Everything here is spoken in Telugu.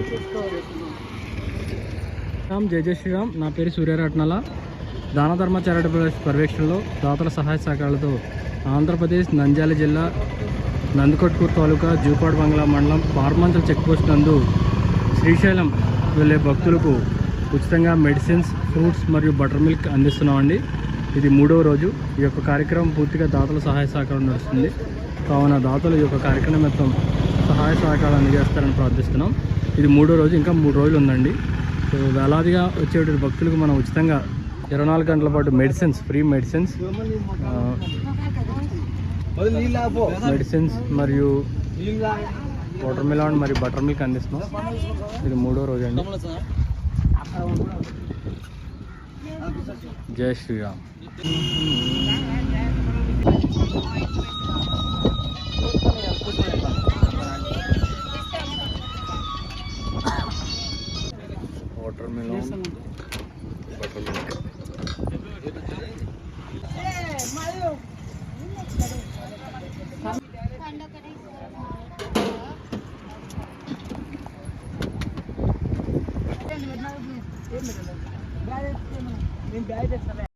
శ్రీరామ్ జయ జయ శ్రీరామ్. నా పేరు సూర్యరత్నాల. దాన ధర్మ చారిటబుల్ పర్యవేక్షణలో దాతల సహాయ సహకారాలతో ఆంధ్రప్రదేశ్ నంద్యాల జిల్లా నందికొట్కూరు తాలూకా జూపాడు బంగ్లా మండలం పార్మంచల్ చెక్పోస్ట్ నందు శ్రీశైలం వెళ్ళే భక్తులకు ఉచితంగా మెడిసిన్స్ ఫ్రూట్స్ మరియు బటర్ మిల్క్ అందిస్తున్నామండి. ఇది మూడవ రోజు. ఈ యొక్క కార్యక్రమం పూర్తిగా దాతల సహాయ సహకారం నడుస్తుంది. కావున దాతలు ఈ యొక్క కార్యక్రమం మొత్తం సహాయ సహకారాలు అందజేస్తారని ప్రార్థిస్తున్నాం. ఇది మూడో రోజు ఇంకా మూడు రోజులు ఉందండి. సో వేలాదిగా వచ్చేటువంటి భక్తులకు మనం ఉచితంగా ఇరవై నాలుగు గంటల పాటు మెడిసిన్స్ ఫ్రీ మెడిసిన్స్ మెడిసిన్స్ మరియు వాటర్ మిలాన్ మరియు బటర్ మిల్క్ అందిస్తున్నాం. ఇది మూడో రోజు అండి. జై శ్రీరామ్. Watermelon buttermilk bag